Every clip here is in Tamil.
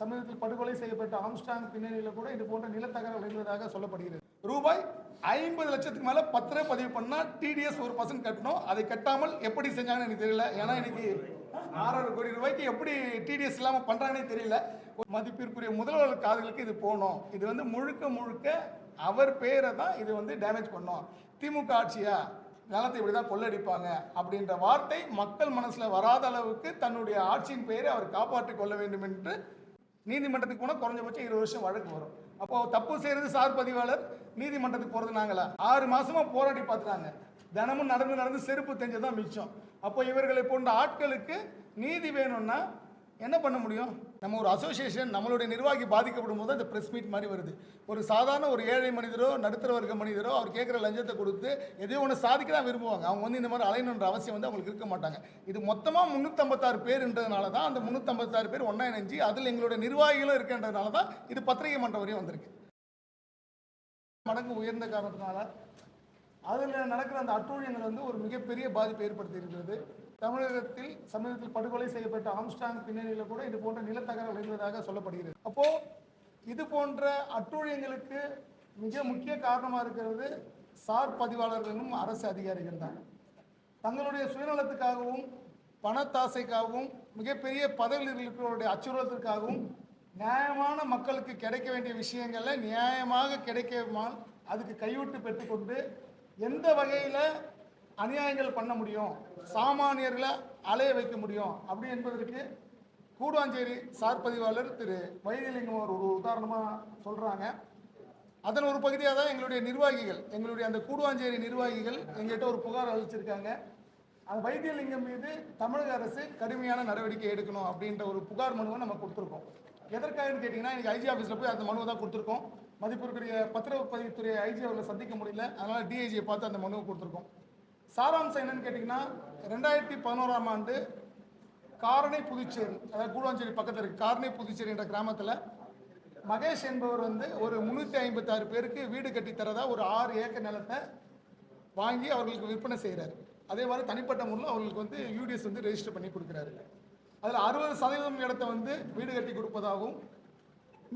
சமீபத்தில் படுகொலை செய்யப்பட்ட ஆம்ஸ்டாங் பின்னணியில் கூட இது போன்ற நிலத்தகராறு இருந்ததாக சொல்லப்படுகிறது. ரூபாய் ஐம்பது லட்சத்துக்கு மேலே பத்திரம் பதிவு பண்ணால் டிடிஎஸ் ஒரு பர்சன்ட் கட்டணும். அதை கட்டாமல் எப்படி செஞ்சாங்கன்னு எனக்கு தெரியல. ஏன்னா இன்னைக்கு ஆறாயிரம் கோடி ரூபாய்க்கு எப்படி டிடிஎஸ் இல்லாமல் பண்றாங்கன்னே தெரியல. மதிப்பிற்குரிய முதல்வர் காதுகளுக்கு இது போகணும். இது வந்து முழுக்க முழுக்க அவர் பேரை தான் இது வந்து டேமேஜ் பண்ணும். திமுக ஆட்சியா? நிலத்தை இப்படி தான் கொள்ளடிப்பாங்க அப்படின்ற வார்த்தை மக்கள் மனசில் வராத அளவுக்கு தன்னுடைய ஆட்சியின் பெயரை அவர் காப்பாற்றிக் கொள்ள வேண்டும் என்று நீதிமன்றத்துக்கு போனால் குறைஞ்சபட்சம் இருபது வருஷம் வழக்கு வரும். அப்போ தப்பு செய்கிறது சார் பதிவாளர் நீதிமன்றத்துக்கு போகிறது நாங்களா? ஆறு மாதமாக போராடி பார்த்துட்டாங்க. தினமும் நடந்து நடந்து செருப்பு தெரிஞ்சதான் மிச்சம். அப்போ இவர்களை போன்ற ஆட்களுக்கு நீதி வேணும்னா என்ன பண்ண முடியும்? நம்ம ஒரு அசோசியேஷன் நம்மளுடைய நிர்வாகி பாதிக்கப்படும் போது அந்த ப்ரெஸ் மீட் மாதிரி வருது. ஒரு சாதாரண ஒரு ஏழை மனிதரோ நடுத்தர வர்க்க மனிதரோ அவர் கேட்குற லஞ்சத்தை கொடுத்து எதையோ ஒன்று சாதிக்க தான் விரும்புவாங்க. அவங்க வந்து இந்த மாதிரி அலையணுன்ற அவசியம் வந்து அவங்களுக்கு இருக்க மாட்டாங்க. இது மொத்தமாக முந்நூற்றம்பத்தாறு பேருன்றதுனால தான் அந்த முந்நூற்றம்பத்தாறு பேர் ஒன்றா இணைஞ்சு அதில் எங்களுடைய நிர்வாகிகளும் இருக்கின்றதுனால தான் இது பத்திரிகை மன்றம் வரையும் வந்திருக்கு. மடங்கு உயர்ந்த காரணத்தினால அதில் நடக்கிற அந்த அட்டூழியங்கள் வந்து ஒரு மிகப்பெரிய பாதிப்பை ஏற்படுத்தி இருக்கிறது தமிழகத்தில் சமீபத்தில் படுகொலை செய்யப்பட்ட ஆம்ஸ்டாங் பின்னணியில் கூட இது போன்ற நிலத்தகர இருந்ததாக சொல்லப்படுகிறது. அப்போ இது போன்ற அட்டூழியங்களுக்கு மிக முக்கிய காரணமாக இருக்கிறது சார் பதிவாளர்களும் அரசு அதிகாரிகள் தான். தங்களுடைய சுயநலத்துக்காகவும் பணத்தாசைக்காகவும் மிகப்பெரிய பதவியில் இருக்கிறவருடைய அச்சுறுத்தலுக்காகவும் நியாயமான மக்களுக்கு கிடைக்க வேண்டிய விஷயங்களை நியாயமாக கிடைக்கமால் அதுக்கு கைவிட்டு பெற்றுக்கொண்டு எந்த வகையில் அநியாயங்கள் பண்ண முடியும். சாமானியர்களை அலைய வைக்க முடியும். அப்படி என்பதற்கு கூடுவாஞ்சேரி சார் பதிவாளர் திரு வைத்தியலிங்கம் அவர் ஒரு உதாரணமாக சொல்கிறாங்க அதன் ஒரு பகுதியாக தான் எங்களுடைய நிர்வாகிகள் எங்களுடைய அந்த கூடுவாஞ்சேரி நிர்வாகிகள் எங்கள்கிட்ட ஒரு புகார் அளிச்சிருக்காங்க. அந்த வைத்தியலிங்கம் மீது தமிழக அரசு கடுமையான நடவடிக்கை எடுக்கணும் அப்படின்ற ஒரு புகார் மனுவை நம்ம கொடுத்துருக்கோம். எதற்காகன்னு கேட்டிங்கன்னா இன்னைக்கு ஐஜி ஆஃபீஸில் போய் அந்த மனுவை தான் கொடுத்துருக்கோம். மதிப்பிற்குரிய பத்திரப்பதிவுத்துறை ஐஜி அவர்களை சந்திக்க முடியல. அதனால் டிஐஜியை பார்த்து அந்த மனுவை கொடுத்துருக்கோம். சாராம்சம் என்னன்னு கேட்டிங்கன்னா ரெண்டாயிரத்தி பதினோராம் ஆண்டு காரணை புதுச்சேரி அதாவது கூடுவாஞ்சேரி பக்கத்தில் இருக்குது காரணை புதுச்சேரி என்ற கிராமத்தில் மகேஷ் என்பவர் வந்து ஒரு முந்நூற்றி ஐம்பத்தாறு பேருக்கு வீடு கட்டி ஒரு ஆறு ஏக்கர் நிலத்தை வாங்கி அவர்களுக்கு விற்பனை செய்கிறார் அதே மாதிரி தனிப்பட்ட முறையில் அவர்களுக்கு வந்து யூடிஎஸ் வந்து ரெஜிஸ்டர் பண்ணி கொடுக்குறாரு. அதில் அறுபது சதவீதம் இடத்தை வந்து வீடு கட்டி கொடுப்பதாகவும்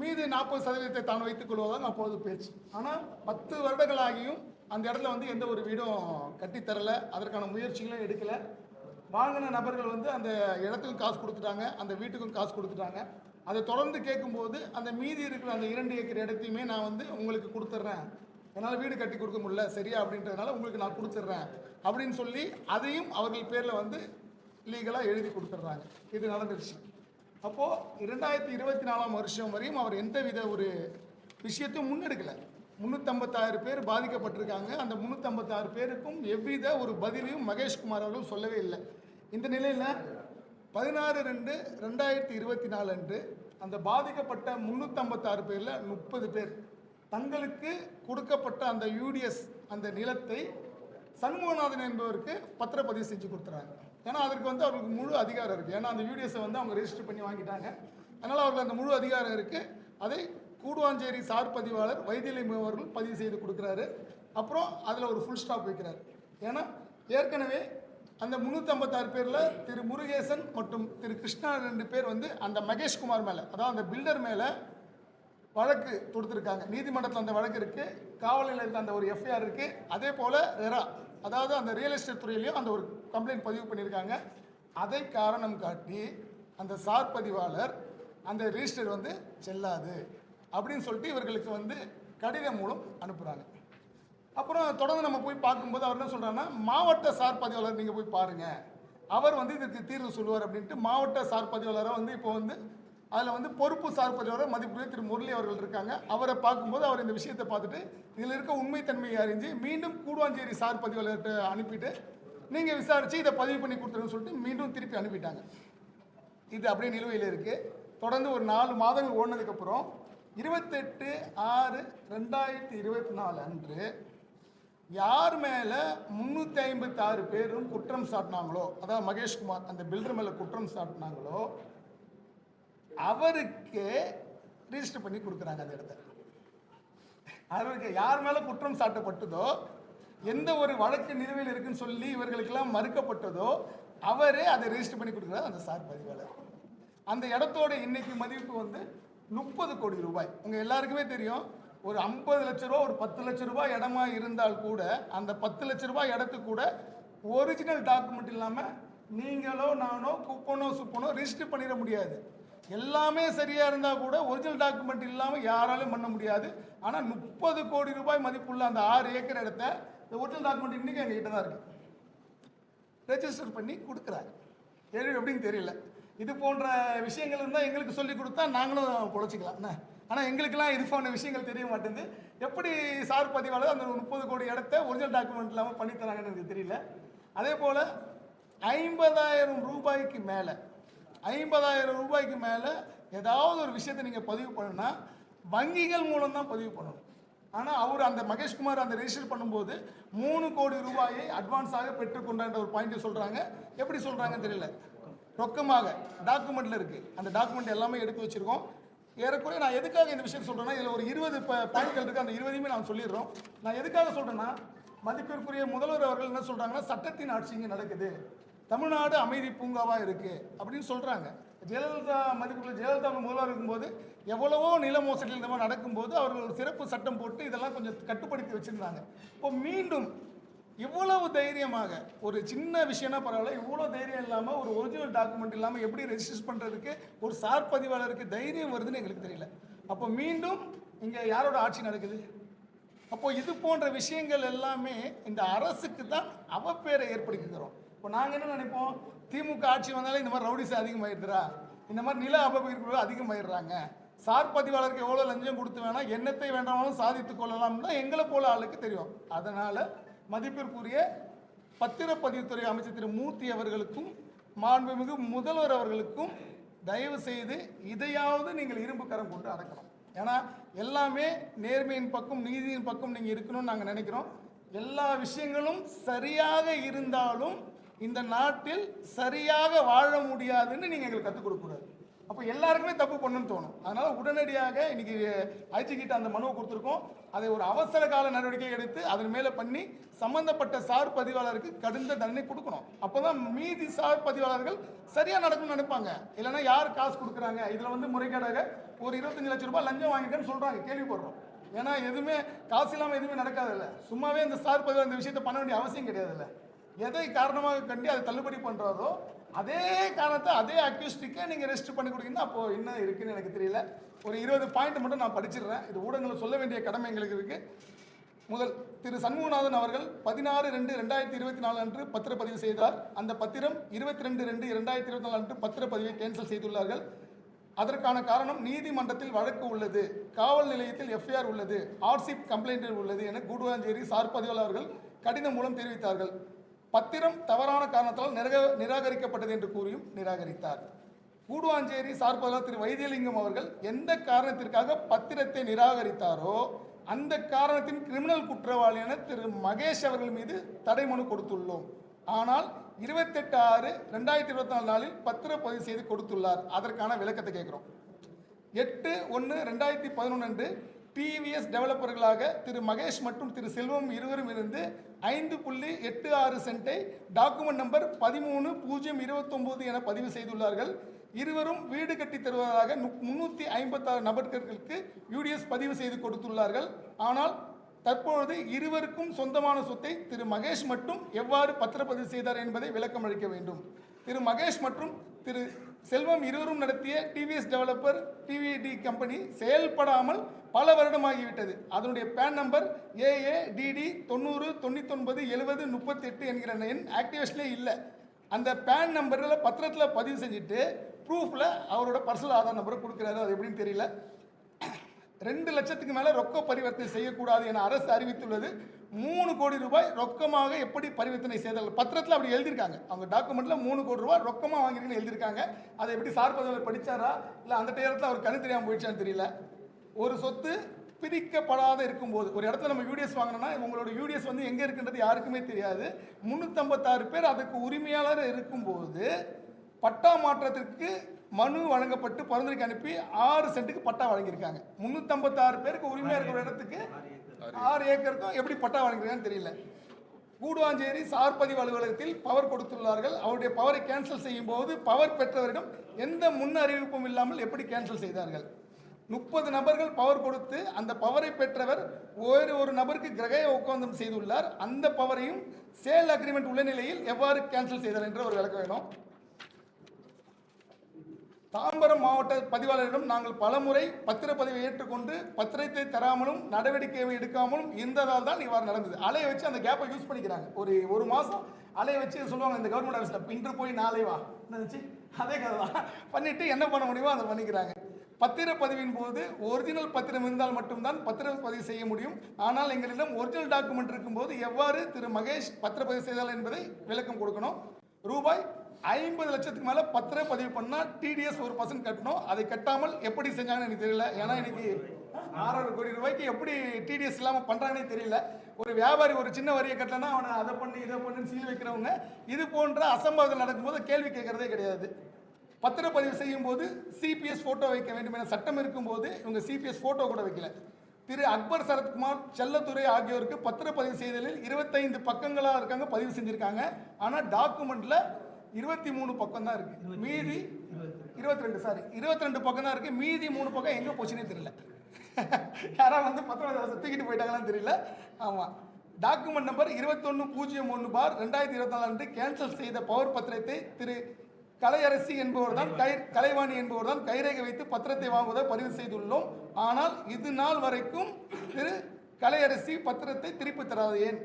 மீது நாற்பது சதவீதத்தை தான் வைத்துக் கொள்வதாகவும் அப்பொழுது பேச்சு. ஆனால் பத்து வருடங்களாகியும் அந்த இடத்துல வந்து எந்த ஒரு வீடும் கட்டித்தரல அதற்கான முயற்சிகளும் எடுக்கலை. வாங்கின நபர்கள் வந்து அந்த இடத்துக்கும் காசு கொடுத்துட்டாங்க. அந்த வீட்டுக்கும் காசு கொடுத்துட்டாங்க. அதை தொடர்ந்து கேட்கும்போது அந்த மீதி இருக்கிற அந்த இரண்டு ஏக்கர் இடத்தையுமே நான் வந்து உங்களுக்கு கொடுத்துட்றேன் என்னால் வீடு கட்டி கொடுக்க முடியல. சரியா? அப்படின்றதுனால உங்களுக்கு நான் கொடுத்துட்றேன் அப்படின்னு சொல்லி அதையும் அவர்கள் பேரில் வந்து லீகலாக எழுதி கொடுத்துட்றாங்க. இது நடந்துருச்சு. அப்போது இரண்டாயிரத்தி இருபத்தி நாலாம் வருஷம் வரையும் அவர் எந்த வித ஒரு விஷயத்தையும் முன்னெடுக்கலை. முந்நூற்றம்பத்தாறு பேர் பாதிக்கப்பட்டிருக்காங்க. அந்த முந்நூற்றம்பத்தாறு பேருக்கும் எவ்வித ஒரு பதிலையும் மகேஷ்குமார் அவர்கள் சொல்லவே இல்லை. இந்த நிலையில் பதினாறு ரெண்டு ரெண்டாயிரத்தி இருபத்தி நாலு அன்று அந்த பாதிக்கப்பட்ட முந்நூற்றம்பத்தாறு பேரில் முப்பது பேர் தங்களுக்கு கொடுக்கப்பட்ட அந்த யூடிஎஸ் அந்த நிலத்தை சண்முகநாதன் என்பவருக்கு பத்திரப்பதிவு செஞ்சு கொடுத்துறாங்க. ஏன்னா அதற்கு வந்து அவருக்கு முழு அதிகாரம் இருக்குது ஏன்னா அந்த யூடிஎஸை வந்து அவங்க ரெஜிஸ்டர் பண்ணி வாங்கிட்டாங்க. அதனால் அவருக்கு அந்த முழு அதிகாரம் இருக்குது அதை கூடுவாஞ்சேரி சார் பதிவாளர் வைத்தியலிங்கம் அவர்கள் பதிவு செய்து கொடுக்குறாரு. அப்புறம் அதில் ஒரு ஃபுல் ஸ்டாப் வைக்கிறார். ஏன்னா ஏற்கனவே அந்த முந்நூற்றம்பத்தாறு பேரில் திரு முருகேசன் மற்றும் திரு கிருஷ்ணா ரெண்டு பேர் வந்து அந்த மகேஷ்குமார் மேலே அதாவது அந்த பில்டர் மேலே வழக்கு தொடுத்துருக்காங்க. நீதிமன்றத்தில் அந்த வழக்கு இருக்குது காவல் நிலையத்தில் அந்த ஒரு எஃப்ஐஆர் இருக்குது அதே போல் ரெரா அதாவது அந்த ரியல் எஸ்டேட் துறையிலையும் அந்த ஒரு கம்ப்ளைண்ட் பதிவு பண்ணியிருக்காங்க. அதை காரணம் காட்டி அந்த சார் பதிவாளர் அந்த ரிஜிஸ்டர் வந்து செல்லாது. அப்படின்னு சொல்லிட்டு இவர்களுக்கு வந்து கடிதம் மூலம் அனுப்புகிறாங்க அப்புறம் தொடர்ந்து நம்ம போய் பார்க்கும்போது அவர் என்ன சொல்கிறாருன்னா மாவட்ட சார் பதிவாளர் நீங்கள் போய் பாருங்கள் அவர் வந்து இதுக்கு தீர்வு சொல்லுவார் அப்படின்ட்டு மாவட்ட சார் பதிவாளரை வந்து இப்போ வந்து அதில் வந்து பொறுப்பு சார் பதிவாளர் மதிப்புரிய திரு முரளி அவர்கள் இருக்காங்க. அவரை பார்க்கும்போது அவர் இந்த விஷயத்தை பார்த்துட்டு இதில் இருக்க உண்மைத்தன்மையை அறிஞ்சு மீண்டும் கூடுவாஞ்சேரி சார் பதிவாளர்கிட்ட அனுப்பிட்டு நீங்கள் விசாரித்து இதை பதிவு பண்ணி கொடுத்துருன்னு சொல்லிட்டு மீண்டும் திருப்பி அனுப்பிட்டாங்க. இது அப்படியே நிலுவையில் இருக்குது தொடர்ந்து ஒரு நாலு மாதங்கள் ஓடினதுக்கப்புறம் இருபத்தெட்டு ஆறு ரெண்டாயிரத்தி இருபத்தி நாலு அன்று யார் மேலே முந்நூற்றி ஐம்பத்தாறு பேரும் குற்றம் சாட்டினாங்களோ அதாவது மகேஷ்குமார் அந்த பில்டர் மேலே குற்றம் சாட்டினாங்களோ அவருக்கு ரிஜிஸ்டர் பண்ணி கொடுக்குறாங்க அந்த இடத்த. அவருக்கு யார் மேலே குற்றம் சாட்டப்பட்டதோ எந்த ஒரு வழக்கு நிலுவையில் இருக்குன்னு சொல்லி இவர்களுக்கெல்லாம் மறுக்கப்பட்டதோ அவரே அதை ரெஜிஸ்டர் பண்ணி கொடுக்குறாரு அந்த சார் பதிவாளர். அந்த இடத்தோட இன்னைக்கு மதிப்பு வந்து முப்பது கோடி ரூபாய். உங்கள் எல்லாருக்குமே தெரியும் ஒரு ஐம்பது லட்ச ரூபா ஒரு பத்து லட்ச ரூபாய் இடமா இருந்தால் கூட அந்த பத்து லட்ச ரூபாய் இடத்துக்கு கூட ஒரிஜினல் டாக்குமெண்ட் இல்லாமல் நீங்களோ நானோ குப்பனோ சுப்பனோ ரிஜிஸ்டர் பண்ணிட முடியாது. எல்லாமே சரியாக இருந்தால் கூட ஒரிஜினல் டாக்குமெண்ட் இல்லாமல் யாராலும் பண்ண முடியாது. ஆனால் முப்பது கோடி ரூபாய் மதிப்புள்ள அந்த ஆறு ஏக்கர் இடத்த இந்த ஒரிஜினல் டாக்குமெண்ட் இன்னைக்கு எங்ககிட்ட தான் இருக்குது ரெஜிஸ்டர் பண்ணி கொடுக்குறாரு. எப்படி எப்படின்னு தெரியல. இது போன்ற விஷயங்கள் இருந்தால் எங்களுக்கு சொல்லி கொடுத்தா நாங்களும் பொழைச்சிக்கலாம். என்ன? ஆனால் எங்களுக்கெல்லாம் இது போன்ற விஷயங்கள் தெரிய மாட்டேங்குது. எப்படி சார் பதிவாளர் அந்த முப்பது கோடி இடத்த ஒரிஜினல் டாக்குமெண்ட் இல்லாமல் பண்ணித்தராங்கன்னு எனக்கு தெரியல. அதே போல் ஐம்பதாயிரம் ரூபாய்க்கு மேலே ஐம்பதாயிரம் ரூபாய்க்கு மேலே ஏதாவது ஒரு விஷயத்தை நீங்கள் பதிவு பண்ணுனா வங்கிகள் மூலம் தான் பதிவு பண்ணணும். ஆனால் அவர் அந்த மகேஷ்குமார் அந்த ரெஜிஸ்டர் பண்ணும்போது மூணு கோடி ரூபாயை அட்வான்ஸாக பெற்றுக்கொண்டான்ற ஒரு பாயிண்ட் சொல்கிறாங்க எப்படி சொல்கிறாங்கன்னு தெரியல. ரொக்கமாக டாக்குமெண்ட்டில் இருக்குது அந்த டாக்குமெண்ட் எல்லாமே எடுத்து வச்சுருக்கோம். ஏறக்குறைய நான் எதுக்காக இந்த விஷயம் சொல்கிறேன்னா இதில் ஒரு இருபது பாயிண்ட்கள் இருக்குது அந்த இருபதையுமே நான் சொல்லிடுறோம். நான் எதுக்காக சொல்கிறேன்னா மதிப்பிற்குரிய முதல்வர் அவர்கள் என்ன சொல்கிறாங்கன்னா சட்டத்தின் ஆட்சி இங்கே நடக்குது. தமிழ்நாடு அமைதி பூங்காவாக இருக்குது அப்படின்னு சொல்கிறாங்க ஜெயலலிதா மதிப்புள்ள ஜெயலலிதா முதல்வர் இருக்கும்போது எவ்வளவோ நில மோசடி இந்த மாதிரி நடக்கும்போது அவர்கள் ஒரு சிறப்பு சட்டம் போட்டு இதெல்லாம் கொஞ்சம் கட்டுப்படுத்தி வச்சுருந்தாங்க. இப்போ மீண்டும் இவ்வளவு தைரியமாக ஒரு சின்ன விஷயம்னா பரவாயில்ல இவ்வளோ தைரியம் இல்லாமல் ஒரு ஒரிஜினல் டாக்குமெண்ட் இல்லாமல் எப்படி ரெஜிஸ்டர் பண்ணுறதுக்கு ஒரு சார் பதிவாளருக்கு தைரியம் வருதுன்னு எங்களுக்கு தெரியல. அப்போ மீண்டும் இங்கே யாரோட ஆட்சி நடக்குது? அப்போ இது போன்ற விஷயங்கள் எல்லாமே இந்த அரசுக்கு தான் அவப்பேரை ஏற்படுத்திக்கிறோம். இப்போ நாங்கள் என்ன நினைப்போம்? திமுக ஆட்சி வந்தாலே இந்த மாதிரி ரவுடிஸ் அதிகமாகிடுறா இந்த மாதிரி நில அபகரிப்புகள் அதிகமாயிடுறாங்க சார் பதிவாளருக்கு எவ்வளோ லஞ்சம் கொடுத்து வேணால் என்னத்தை வேண்டாமலும் சாதித்து கொள்ளலாம்னு தான் எங்களை போல ஆளுக்கு தெரியும். அதனால் மதிப்பிற்குரிய பத்திரப்பதிவுத்துறை அமைச்சர் திரு மூர்த்தி அவர்களுக்கும் மாண்புமிகு முதல்வர் அவர்களுக்கும் தயவு செய்து இதையாவது நீங்கள் இரும்பு கரம் கொண்டு அடக்கணும். ஏன்னா எல்லாமே நேர்மையின் பக்கம் நீதியின் பக்கம் நீங்கள் இருக்கணும்னு நாங்கள் நினைக்கிறோம். எல்லா விஷயங்களும் சரியாக இருந்தாலும் இந்த நாட்டில் சரியாக வாழ முடியாதுன்னு நீங்கள் எங்களுக்கு கற்றுக் கொடுக்கூடாது அப்போ எல்லாருக்குமே தப்பு பண்ணணும்னு தோணும். அதனால உடனடியாக இன்னைக்கு ஐஜி கிட்ட அந்த மனுவை கொடுத்துருக்கோம். அதை ஒரு அவசர கால நடவடிக்கை எடுத்து அதன் மேலே பண்ணி சம்பந்தப்பட்ட சார் பதிவாளருக்கு கடுந்த தண்டனை கொடுக்கணும். அப்போ தான் மீதி சார் பதிவாளர்கள் சரியாக நடக்கும்னு நினைப்பாங்க. இல்லைன்னா யார் காசு கொடுக்குறாங்க? இதில் வந்து முறைகேடாக ஒரு இருபத்தஞ்சு லட்சம் ரூபாய் லஞ்சம் வாங்கிட்டேன்னு சொல்கிறாங்க கேள்விப்படுறோம். ஏன்னா எதுவுமே காசு இல்லாமல் எதுவுமே நடக்காதுல்ல. சும்மாவே இந்த சார் பதிவாளர் இந்த விஷயத்தை பண்ண வேண்டிய அவசியம் கிடையாதுல்ல. எதை காரணமாக கண்டி அதை தள்ளுபடி பண்ணுறாரோ அதே காரணத்தை அதே அக்யூஸ்டிக்கை நீங்கள் ரெஜிஸ்டர் பண்ணி கொடுக்கீங்கன்னா அப்போது என்ன இருக்குன்னு எனக்கு தெரியல. ஒரு இருபது பாயிண்ட் மட்டும் நான் படிச்சிடுறேன். இது ஊடகங்கள் சொல்ல வேண்டிய கடமை எங்களுக்கு இருக்குது முதல் திரு சண்முகநாதன் அவர்கள் பதினாறு ரெண்டு ரெண்டாயிரத்தி இருபத்தி நாலு அன்று பத்திரப்பதிவு செய்தார். அந்த பத்திரம் இருபத்தி ரெண்டு ரெண்டு இரண்டாயிரத்தி இருபத்தி நாலு அன்று பத்திரப்பதிவை கேன்சல் செய்துள்ளார்கள். அதற்கான காரணம் நீதிமன்றத்தில் வழக்கு உள்ளது. காவல் நிலையத்தில் எஃப்ஐஆர் உள்ளது. ஆர்சிப் கம்ப்ளைண்ட் உள்ளது என கூடுவாஞ்சேரி சார் பதிவாளர்கள் கடிதம் மூலம் தெரிவித்தார்கள். பத்திரம் தவறான காரணத்தால் நிரக நிராகரிக்கப்பட்டது என்று கூறியும் நிராகரித்தார். கூடுவாஞ்சேரி சார்பாளர் திரு வைத்தியலிங்கம் அவர்கள் எந்த காரணத்திற்காக பத்திரத்தை நிராகரித்தாரோ அந்த காரணத்தின் கிரிமினல் குற்றவாளியான திரு மகேஷ் அவர்கள் மீது தடை மனு கொடுத்துள்ளோம். ஆனால் இருபத்தெட்டு ஆறு ரெண்டாயிரத்தி இருபத்தி நாலு நாளில் பத்திரப்பதிவு செய்து கொடுத்துள்ளார். அதற்கான விளக்கத்தை கேட்குறோம். எட்டு ஒன்று ரெண்டாயிரத்தி பதினொன்று அன்று டிவிஎஸ் டெவலப்பர்களாக திரு மகேஷ் மற்றும் திரு செல்வம் இருவரும் இருந்து ஐந்து புள்ளி எட்டு ஆறு சென்ட்டை டாக்குமெண்ட் நம்பர் பதிமூணு பூஜ்ஜியம் இருபத்தொம்போது என பதிவு செய்துள்ளார்கள். இருவரும் வீடு கட்டி தருவதாக முன்னூற்றி ஐம்பத்தாறு நபர்களுக்கு யூடிஎஸ் பதிவு செய்து கொடுத்துள்ளார்கள். ஆனால் தற்பொழுது இருவருக்கும் சொந்தமான சொத்தை திரு மகேஷ் மட்டும் எவ்வாறு பத்திரப்பதிவு செய்தார் என்பதை விளக்கம் அளிக்க வேண்டும். திரு மகேஷ் மற்றும் திரு செல்வம் இருவரும் நடத்திய டிவிஎஸ் டெவலப்பர் டிவிடி கம்பெனி செயல்படாமல் பல வருடமாகிவிட்டது. அதனுடைய பேன் நம்பர் ஏஏ டிடி தொண்ணூறு தொண்ணூத்தொன்பது எழுபது முப்பத்தெட்டு என்கிற எண் ஆக்டிவேஷனே இல்லை. அந்த பேன் நம்பரில் பத்திரத்தில் பதிவு செஞ்சுட்டு ப்ரூஃபில் அவரோட பர்சனல் ஆதார் நம்பரை கொடுக்குறாரு. அது எப்படின்னு தெரியல. ரெண்டு லட்சத்துக்கு மேலே ரொக்க பரிவர்த்தனை செய்யக்கூடாது என அரசு அறிவித்துள்ளது. மூணு கோடி ரூபாய் ரொக்கமாக எப்படி பரிவர்த்தனை செய்தார்கள்? பத்திரத்தில் அப்படி எழுதியிருக்காங்க. அவங்க டாக்குமெண்ட்டில் மூணு கோடி ரூபாய் ரொக்கமாக வாங்கிருக்குன்னு எழுதியிருக்காங்க. அதை எப்படி சார் பதிவில் படித்தாரா இல்லை அந்த நேரத்தில் அவர் கணு தெரியாமல் போயிடுச்சான்னு தெரியல. ஒரு சொத்து பிரிக்கப்படாத இருக்கும்போது ஒரு இடத்துல நம்ம யூடிஎஸ் வாங்கினோம்னா உங்களோட யூடிஎஸ் வந்து எங்கே இருக்குன்றது யாருக்குமே தெரியாது. முந்நூற்றம்பத்தாறு பேர் அதுக்கு உரிமையாளர் இருக்கும்போது பட்டா மாற்றத்திற்கு மனு வழங்கப்பட்டு பரிந்துரைக்கு அனுப்பி ஆறு சென்ட்டுக்கு பட்டா வழங்கியிருக்காங்க. முந்நூற்றம்பத்தாறு பேருக்கு உரிமையாக இருக்கிற இடத்துக்கு ஆறு ஏக்கருக்கும் எப்படி பட்டா வழங்கிருக்காங்கன்னு தெரியல. கூடுவாஞ்சேரி சார் பதிவு அலுவலகத்தில் பவர் கொடுத்துள்ளார்கள். அவருடைய பவரை கேன்சல் செய்யும் போது பவர் பெற்றவரிடம் எந்த முன் அறிவிப்பும் இல்லாமல் எப்படி கேன்சல் செய்தார்கள்? முப்பது நபர்கள் பவர் கொடுத்து அந்த பவரை பெற்றவர் வேறு ஒரு நபருக்கு கிரக ஒப்பந்தம் செய்துள்ளார். அந்த பவரையும் சேல் அக்ரிமெண்ட் உள்ள நிலையில் எவ்வாறு கேன்சல் செய்தார் என்று ஒரு விளக்க வேணும் தாம்பரம் மாவட்ட பதிவாளரிடம் நாங்கள் பலமுறை பத்திரப்பதிவை ஏற்றுக்கொண்டு பத்திரத்தை தராமலும் நடவடிக்கை எடுக்காமலும் இருந்ததால் தான் இவ்வாறு நடந்தது. அலையை வச்சு அந்த கேப்பை யூஸ் பண்ணிக்கிறாங்க. ஒரு ஒரு மாதம் அலையை வச்சு சொல்லுவாங்க இந்த கவர்மெண்ட் ஆஃபீஸில் இன்று போய் நாளை வா. என்னச்சு அதே கதை தான். பண்ணிவிட்டு என்ன பண்ண முடியுமோ அதை பண்ணிக்கிறாங்க. பத்திரப்பதிவின் போது ஒரிஜினல் பத்திரம் இருந்தால் மட்டும்தான் பத்திரப்பதிவு செய்ய முடியும். ஆனால் எங்களிடம் ஒரிஜினல் டாக்குமெண்ட் இருக்கும்போது எவ்வாறு திரு மகேஷ் பத்திரப்பதிவு செய்தால் என்பதை விளக்கம் கொடுக்கணும். ரூபாய் ஐம்பது லட்சத்துக்கு மேலே பத்திர பதிவு பண்ணால் டிடிஎஸ் ஒரு பர்சன்ட் கட்டணும். அதை கட்டாமல் எப்படி செஞ்சாங்கன்னு எனக்கு தெரியல. ஏன்னா இன்னைக்கு ஆறரை கோடி ரூபாய்க்கு எப்படி டிடிஎஸ் இல்லாமல் பண்ணுறாங்கன்னே தெரியல. ஒரு வியாபாரி ஒரு சின்ன வரியை கட்டலன்னா அவனை அதை பண்ணி இதை பண்ணுன்னு சீல் வைக்கிறவங்க இது போன்ற அசம்பாவிதம் நடக்கும்போது கேள்வி கேட்கறதே கிடையாது. பத்திரப்பதிவு செய்யும் போது சிபிஎஸ் ஃபோட்டோ வைக்க வேண்டும் என சட்டம் இருக்கும்போது இவங்க சிபிஎஸ் ஃபோட்டோ கூட வைக்கல. திரு அக்பர் சரத்குமார் செல்லத்துறை ஆகியோருக்கு பத்திரப்பதிவு செய்தலில் இருபத்தைந்து பக்கங்களாக இருக்காங்க பதிவு செஞ்சுருக்காங்க. ஆனால் டாக்குமெண்ட்டில் இருபத்தி மூணு பக்கம் தான் இருக்கு. மீதி இருபத்தி ரெண்டு. சாரி இருபத்தி ரெண்டு பக்கம் தான் இருக்கு. மீதி மூணு பக்கம் எங்கே போச்சுன்னே தெரியல. யாராவது வந்து பத்திரம் தூக்கிட்டு போயிட்டாங்களான்னு தெரியல. ஆமாம் டாக்குமெண்ட் நம்பர் இருபத்தொன்று பூஜ்ஜியம் ஒன்று பார் ரெண்டாயிரத்தி இருபத்தி நாலு அன்று கேன்சல் செய்த பவர் பத்திரத்தை திரு கலையரசி என்பவர் தான் கை கலைவாணி என்பவர் தான் கைரேகை வைத்து பத்திரத்தை வாங்குவதை பதிவு செய்துள்ளோம். ஆனால் இது நாள் வரைக்கும் திரு கலையரசி பத்திரத்தை திருப்பி தராது. ஏன்?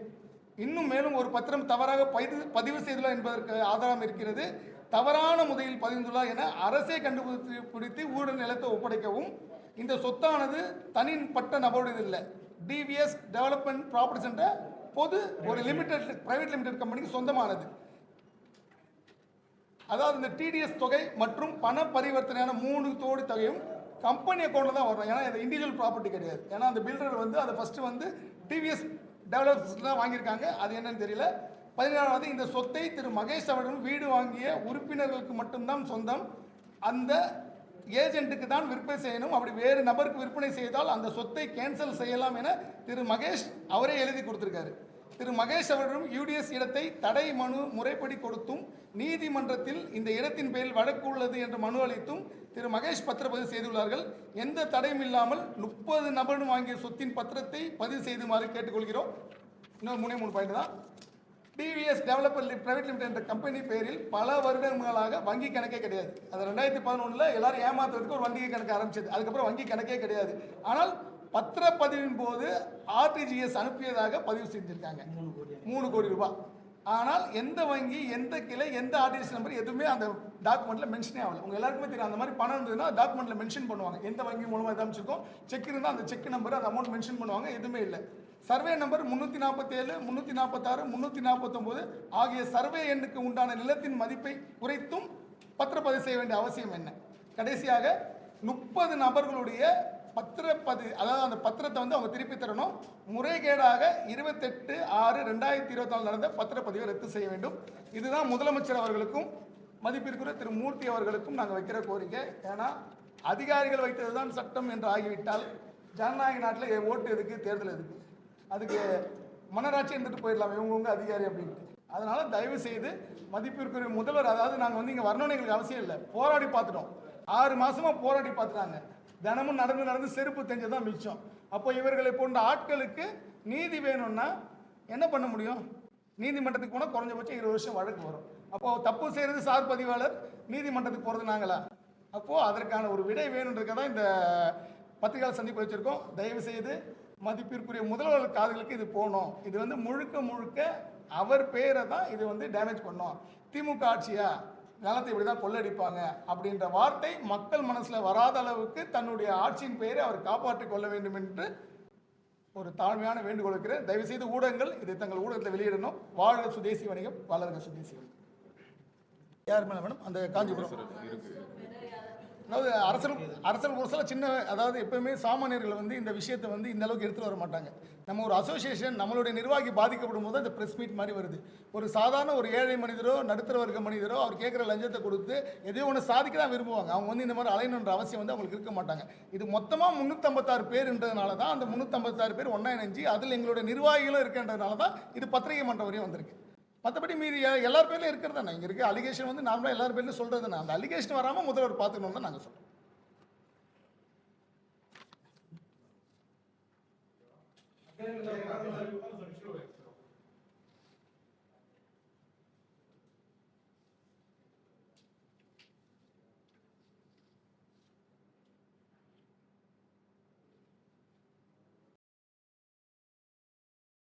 இன்னும் மேலும் ஒரு பத்திரம் தவறாக பதிவு பதிவு செய்துள்ளார் என்பதற்கு ஆதாரம் இருக்கிறது. தவறான முறையில் பதிந்துள்ளார் என அரசே கண்டுபிடித்து ஊழல் நிலத்தை ஒப்படைக்கவும் இந்த சொத்தானது தனிப்பட்ட நபருடையது இல்லை. டிவிஎஸ் டெவலப்மெண்ட் ப்ராப்பர்ட்டிஸ் என்ற பொது ஒரு லிமிடெட் பிரைவேட் லிமிடெட் கம்பெனிக்கு சொந்தமானது. அதாவது இந்த டிடிஎஸ் தொகை மற்றும் பண பரிவர்த்தனையான மூணு தோடு தொகையும் கம்பெனி அக்கௌண்ட்டில் தான் வரும் ஏன்னா இது இண்டிவிஜுவல் ப்ராப்பர்ட்டி கிடையாது. ஏன்னா அந்த பில்டர் வந்து அதை ஃபஸ்ட்டு வந்து டிவிஎஸ் டெவலப்ஸ் தான் வாங்கியிருக்காங்க. அது என்னன்னு தெரியல. பதினேழாவது இந்த சொத்தை திரு மகேஷ் அவர்களிடம் வீடு வாங்கிய உறுப்பினர்களுக்கு மட்டும்தான் சொந்தம். அந்த ஏஜென்ட்டுக்கு தான் விற்பனை செய்யணும். அப்படி வேறு நபருக்கு விற்பனை செய்தால் அந்த சொத்தை கேன்சல் செய்யலாம் என திரு மகேஷ் அவரே எழுதி கொடுத்துருக்காரு. திரு மகேஷ் அவர்களும் யூடிஎஸ் இடத்தை தடை மனு முறைப்படி கொடுத்தும் நீதிமன்றத்தில் இந்த இடத்தின் பேரில் வழக்கு உள்ளது என்று மனு அளித்தும் திரு மகேஷ் பத்திரப்பதிவு செய்துள்ளார்கள். எந்த தடையும் இல்லாமல் முப்பது நபரும் வாங்கிய சொத்தின் பத்திரத்தை பதிவு செய்துமாறு கேட்டுக்கொள்கிறோம். இன்னொரு மூணே மூணு பாயிண்ட் தான். டிவிஎஸ் டெவலப்பர் பிரைவேட் லிமிடெட் என்ற கம்பெனி பேரில் பல வருடங்களாக வங்கி கணக்கே கிடையாது. அது ரெண்டாயிரத்தி பதினொன்றில் எல்லாரும் ஏமாத்துறதுக்கு ஒரு வங்கி கணக்கு ஆரம்பிச்சது. அதுக்கப்புறம் வங்கி கணக்கே கிடையாது. ஆனால் பத்திரப்பதிவின் போது ஆர்டிஜிஎஸ் அனுப்பியதாக பதிவு செஞ்சிருக்காங்க. மூணு கோடி. ரூபாய் ஆனால் எந்த வங்கி எந்த கிளை எந்த ஆர்டிஎஸ் நம்பர் எதுவுமே அந்த டாக்குமெண்ட்ல மென்ஷனே ஆகல. உங்க எல்லாருக்குமே தெரியும் அந்த மாதிரி பணம் இருந்ததுன்னா டாக்குமெண்ட்ல மென்ஷன் பண்ணுவாங்க. எந்த வங்கி மூலமா எதாவது அமைச்சிருக்கோம் செக் இருந்தால் அந்த செக் நம்பர் அந்த அமௌண்ட் மென்ஷன் பண்ணுவாங்க. எதுவுமே இல்லை. சர்வே நம்பர் முந்நூற்றி நாற்பத்தேழு முந்நூற்றி நாற்பத்தாறு முந்நூற்றி நாற்பத்தொம்போது ஆகிய சர்வே எண்ணுக்கு உண்டான நிலத்தின் மதிப்பை குறைத்தும் பத்திரப்பதிவு செய்ய வேண்டிய அவசியம் என்ன? கடைசியாக முப்பது நபர்களுடைய பத்திரப்பதி அதாவது அந்த பத்திரத்தை வந்து அவங்க திருப்பி தரணும். முறைகேடாக இருபத்தெட்டு ஆறு ரெண்டாயிரத்தி இருபத்தி நாலு நடந்த பத்திரப்பதிவை ரத்து செய்ய வேண்டும். இதுதான் முதலமைச்சர் அவர்களுக்கும் மதிப்பிற்குரிய திரு மூர்த்தி அவர்களுக்கும் நாங்கள் வைக்கிற கோரிக்கை. ஏன்னா அதிகாரிகள் வைத்தது தான் சட்டம் என்று ஆகிவிட்டால் ஜனநாயக நாட்டில் ஓட்டு எதுக்கு தேர்தல் எதுக்கு? அதுக்கு மனராட்சி இருந்துட்டு போயிடலாம் இவங்கவுங்க அதிகாரி அப்படின்ட்டு. அதனால் தயவு செய்து மதிப்பிற்குரிய முதல்வர் அதாவது நாங்கள் வந்து இங்கே வரணும்னு எங்களுக்கு அவசியம் இல்லை போராடி பார்த்துட்டோம். ஆறு மாதமாக போராடி பார்த்துட்டாங்க. தினமும் நடந்து நடந்து செருப்பு தெரிஞ்சதான் மிச்சம். அப்போ இவர்களை போன்ற ஆட்களுக்கு நீதி வேணும்னா என்ன பண்ண முடியும்? நீதிமன்றத்துக்கு போனால் குறைஞ்சபட்சம் இருபது வருஷம் வழக்கு வரும். அப்போ தப்பு செய்யறது சார் பதிவாளர் நீதிமன்றத்துக்கு போகிறது நாங்களா? அப்போது அதற்கான ஒரு விடை வேணுன்றதுக்காக தான் இந்த பத்திரிகையாளர் சந்திப்பு வச்சுருக்கோம். தயவு செய்து மதிப்பிற்குரிய முதல்வர் காதுகளுக்கு இது போகணும். இது வந்து முழுக்க முழுக்க அவர் பேரை தான் இது வந்து டேமேஜ் பண்ணோம். திமுக ஆட்சியா? நிலத்தை இப்படி தான் கொள்ளடிப்பாங்க அப்படின்ற வார்த்தை மக்கள் மனசில் வராத அளவுக்கு தன்னுடைய ஆட்சியின் பெயரை அவர் காப்பாற்றிக் கொள்ள வேண்டும் என்று ஒரு தாழ்மையான வேண்டுகோள் வைக்கிறேன். தயவுசெய்து ஊடகங்கள் இதை தங்கள் ஊடகத்தில் வெளியிடணும். வாழ்க சுதேசி வணிகம் வளர்க சுதேசி வணிகம். யார் மேலே மேடம்? அந்த காஞ்சிபுரம். அதாவது அரசல் அரசல் சில சின்ன அதாவது எப்பவுமே சாமானியர்கள் வந்து இந்த விஷயத்தை வந்து இந்த அளவுக்கு எடுத்துட்டு வர மாட்டாங்க. நம்ம ஒரு அசோசியேஷன் நம்மளுடைய நிர்வாகி பாதிக்கப்படும் போது அந்த ப்ரெஸ் மீட் மாதிரி வருது. ஒரு சாதாரண ஒரு ஏழை மனிதரோ நடுத்தர வர்க்க மனிதரோ அவர் கேட்குற லஞ்சத்தை கொடுத்து எதையோ ஒன்று சாதிக்க தான் விரும்புவாங்க. அவங்க வந்து இந்த மாதிரி அலையணுன்ற அவசியம் வந்து அவங்களுக்கு இருக்க மாட்டாங்க. இது மொத்தமாக முந்நூற்றம்பத்தாறு பேருன்றதுனால தான் அந்த முந்நூற்றம்பத்தாறு பேர் ஒன்றா இணைஞ்சு அதில் எங்களுடைய நிர்வாகிகளும் இருக்கின்றதுனால தான் இது பத்திரிகை மன்றம் வரையும் வந்திருக்கு. மற்றபடி மீறி எல்லார் பேர்லையும் இருக்கிறது தானே. இங்கே இருக்க அலிகேஷன் வந்து நார்மலாக எல்லார் பேர்லையும் சொல்கிறது தானே. அந்த அலிகேஷன் வராமல் முதல்வர் பார்த்துக்கணும் தான் நாங்கள் சொல்கிறோம் Again,